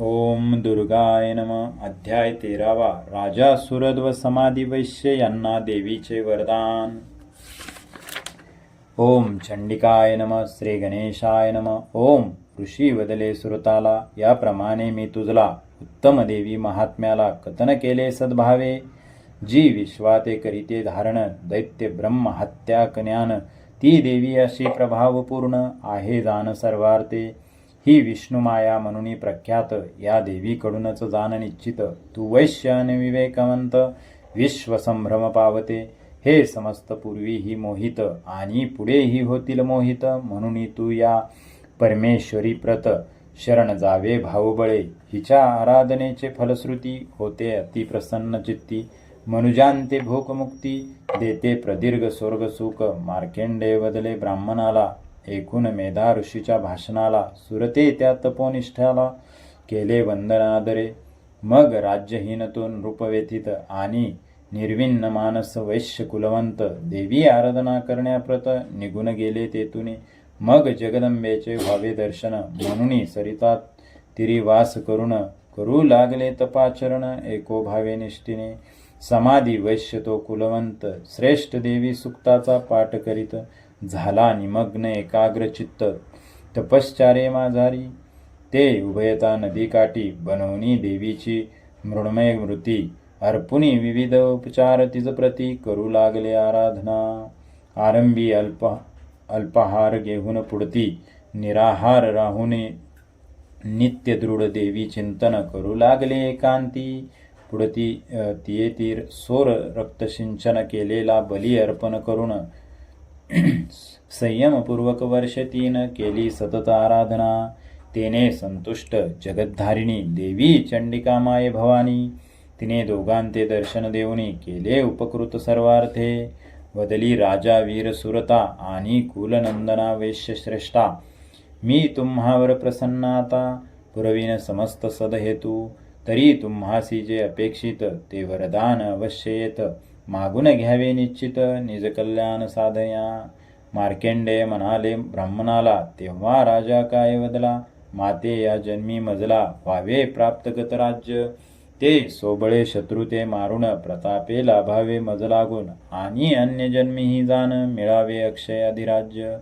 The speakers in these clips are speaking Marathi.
ओम दुर्गाय नम। अध्याय तेरावा। राजा सुरद्व समाधी वैश्य यांना देवीचे वरदान। ओम चंडिकाय नम श्री गणेशाय नम। ओम ऋषी वदले सुरताला याप्रमाणे मी तुझला उत्तम देवी महात्म्याला कथन केले सद्भावे। जी विश्वाते करीते धारण दैत्य ब्रह्म हत्या कन्यान ती देवी अशी प्रभावपूर्ण आहे जाण सर्वार्थे। ही विष्णुमाया म्हणून प्रख्यात या देवीकडूनच जाण निश्चित. तू वैश्य आणि विवेकवंत विश्वसंभ्रम पावते. हे समस्त पूर्वीही मोहित आणि पुढेही होतील मोहित. म्हणून तू या परमेश्वरी प्रत शरण जावे भाऊबळे. हिच्या आराधनेचे फलश्रुती होते अतिप्रसन्न चित्ती. मनुजांते भोकमुक्ती देते प्रदीर्घ स्वर्ग सुख मार्केंडे बदले ब्राह्मणाला एकूण मेधा ऋषीच्या भाषणाला सुरते त्या तपोनिष्ठाला केले वंदनादरे मग राज्यहीनतून रूपव्यथित आणि निर्विन्न मानस वैश्य कुलवंत देवी आराधना करण्याप्रत निघून गेले तेथून मग जगदंबेचे व्हावे दर्शन म्हणून सरितात तिरी वास करून करू लागले तपाचरण एकोभावे निष्ठीने. समाधी वैश्य तो कुलवंत श्रेष्ठ देवी सुक्ताचा पाठ करीत झाला निमग्न एकाग्र चित्त तपश्चारे माझारी ते उभयता नदीकाठी बनवणी देवीची मृण्मय मृती. अर्पुनी विविध उपचार तिज प्रती करू लागले आराधना. आरंभी अल्प अल्पाहार घेऊन पुढती. निराहार राहुने नित्य दृढ देवी चिंतन करू लागले एकांती. पुढती तियेतीर तिये सोर रक्तसिंचन केलेला बली अर्पण करून संयमपूर्वक वर्ष तीन केली सतत आराधना तेने संतुष्ट जगद्धारिणी देवी चंडिकामाय भवानी तिने दोघांते दर्शन देऊनी केले उपकृत सर्वार्थे वदली राजा वीर सुरता आणि कुलनंदना वैश्यश्रेष्ठा मी तुम्हावर प्रसन्नाता पुरवीन समस्त सदहेतू तरी तुम्हासी जे अपेक्षित ते वरदान अवश्य येत. मागून घ्यावे निश्चित निज कल्याण साधया. मार्केंडे म्हणाले ब्राह्मणाला तेव्हा राजा काय बदला माते या जन्मी मजला व्हावे प्राप्तगत राज्य. ते सोबळे शत्रू ते मारून प्रतापे लाभावे मज लागून आणि अन्य जन्मी ही जाण मिळावे अक्षय अधिराज्य.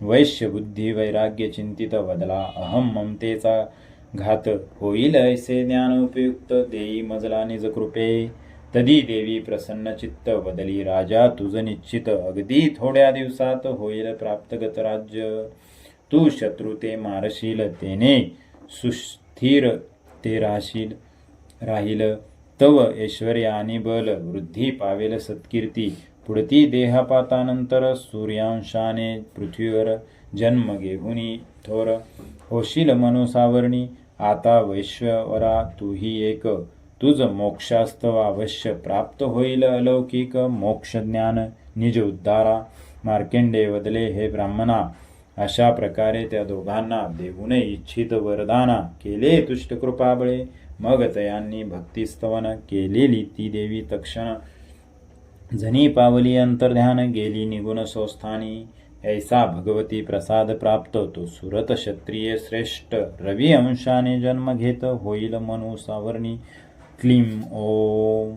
वैश्य बुद्धी वैराग्य चिंतित बदला अहम ममतेचा घात. होईल ऐसे ज्ञान उपयुक्त देई मजला निज कृपे. तदी देवी प्रसन्न चित्त बदली राजा तुझ निश्चित. अगदी थोड्या दिवसात होईल प्राप्तगत राज्य. तू शत्रू ते मारशील तेने सुस्थिर ते राशील राहील. तव ऐश्वर्य आणि बल वृद्धी पावेल सत्कीर्ती. पुढती देहापातानंतर सूर्यांशाने पृथ्वीवर जन्म घेऊनी थोर होशील मनुसावरणी. आता वैश्वरा तूही एक तुझ मोक्षास्तव अवश्य प्राप्त होईल अलौकिक मोक्ष ज्ञान निज उद्धारा मार्केंडे वदले हे ब्राह्मणा अशा प्रकारे त्या दोघांना देऊने इच्छित वरदाना केले तुष्टकृपाबळे मग तयांनी भक्तिस्तवन केलेली ती देवी तक्षण झनी पावली अंतर्ध्यान गेली निगुण संस्थानी ऐसा भगवती प्रसाद प्राप्त तो सुरत क्षत्रिय श्रेष्ठ रवी अंशाने जन्म घेत होईल मनु सावर्णी. क्लीम ओम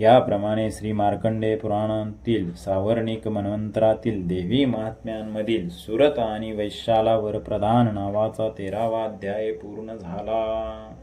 याप्रमाणे श्री मार्कंडे पुराणातील सावर्णिक मनवंतरातील देवी महात्म्यांमधील सुरत आणि वैशाला वरप्रधान नावाचा तेरावा अध्याय पूर्ण झाला.